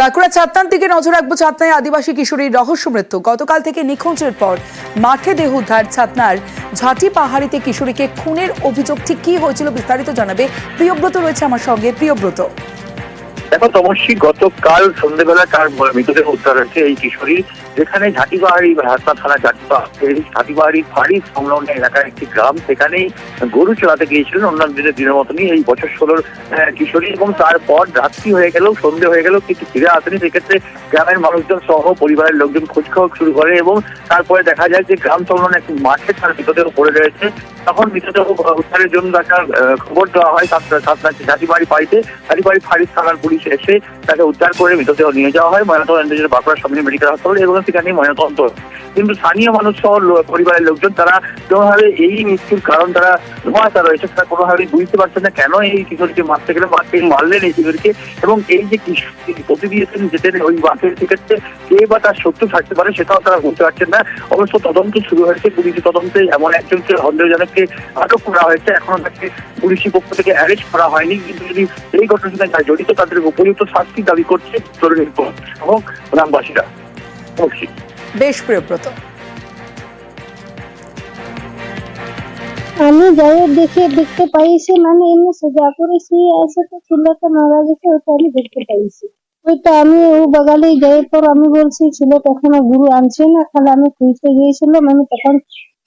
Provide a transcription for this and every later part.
বাঁকুড়া চাতনার দিকে নজর রাখব চাতনায় আদিবাসী কিশোরীর রহস্য মৃত্যু। গতকাল থেকে নিখোঁজের পর মাঠে দেহ উদ্ধার চাতনার ঝাঁটি পাহাড়িতে কিশোরীকে খুনের অভিযোগ। ঠিক কি হয়েছিল বিস্তারিত জানাবে প্রিয়ব্রত, রয়েছে আমার সঙ্গে প্রিয়ব্রত। দেখো তমস্বী গতকাল সন্ধ্যেবেলা তার মৃতদেহ উদ্ধার হয়েছে এই কিশোরী যেখানে ঝাঁটিপাহাড়ি হাসপা থানা ঝাঁটিপাহাড়ি ফাঁড়ি সংলগ্ন এলাকার একটি গ্রাম, সেখানেই গরু চড়াতে গিয়েছিলেন অন্যান্য দিনের দিনের মতনই এই বছর ষোলোর কিশোরী এবং তারপর রাত্রি হয়ে গেলেও সন্ধে হয়ে গেলেও কিন্তু ফিরে আসেনি। সেক্ষেত্রে গ্রামের মানুষজন সহ পরিবারের লোকজন খোঁজ খাওয়া শুরু করে এবং তারপরে দেখা যায় যে গ্রাম সংলগ্ন একটি মাঠে তার মৃতদেহ পড়ে রয়েছে। তখন মৃতদেহ উদ্ধারের জন্য একটা খবর দেওয়া হয় ঝাঁটিবাড়ি ফাঁড়িতে ঝাঁটিবাড়ি ফাঁড়ির থানার পুলিশ এসে তাকে উদ্ধার করে মৃতদেহ নিয়ে যাওয়া হয় ময়নাতদন্তের বাঁকুড়া সামনে মেডিকেল হাসপাতাল এবং সেখানে ময়নাতদন্ত কিন্তু স্থানীয় মানুষ সহ পরিবারের লোকজন, তারা কোনোভাবে এই মৃত্যুর কারণ, তারা ধোঁয়াশা রয়েছে, তারা কোনোভাবে বুঝতে পারছে না কেন এই কিশোরীকে মারতে গেলে মারতে মারলেন এই কিশোরীকে, এবং এই যে কিশোরী প্রতিদিন যেতেন ওই বাসের সেক্ষেত্রে কে বা তার শত্রু থাকতে পারে, সেটাও তারা বুঝতে পারছেন না। অবশ্য তদন্ত শুরু হয়েছে, পুলিশি তদন্তে এমন একজনকে সন্দেহজনককে আটক করা হয়েছে। এখনও তাকে পুলিশি পক্ষ থেকে অ্যারেস্ট করা হয়নি। কিন্তু যদি এই ঘটনার সাথে যারা জড়িত তাদের উপযুক্ত শাস্তি দাবি করছে তরুণী এবং গ্রামবাসীরা। বেশ প্রিয়ব্রত। আমি যাই দেখে দেখতে পাইছি মানে এমনি সোজা করে শুয়ে আছে তো ছেলেটা মারা গেছে ওটা আমি দেখতে পাইছি। ওইটা আমি ও বাগালে যাই পর আমি বলছি ছেলেটা এখনও গুরু আনছে না তাহলে আমি খুঁজতে গিয়েছিলাম আমি তখন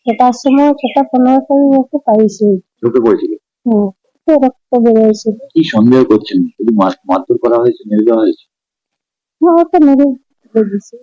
ছটার সময় সেটা পনেরো টাইম ওকে পাইছি। ঢুকে পড়েছিল হ্যাঁ রক্ত বেরোয়েছে কি সন্দেহ করছেন? শুধু মার- মারধর করা হয়েছে মেরে দেওয়া হয়েছে? হ্যাঁ ওটা মেরে দিয়েছে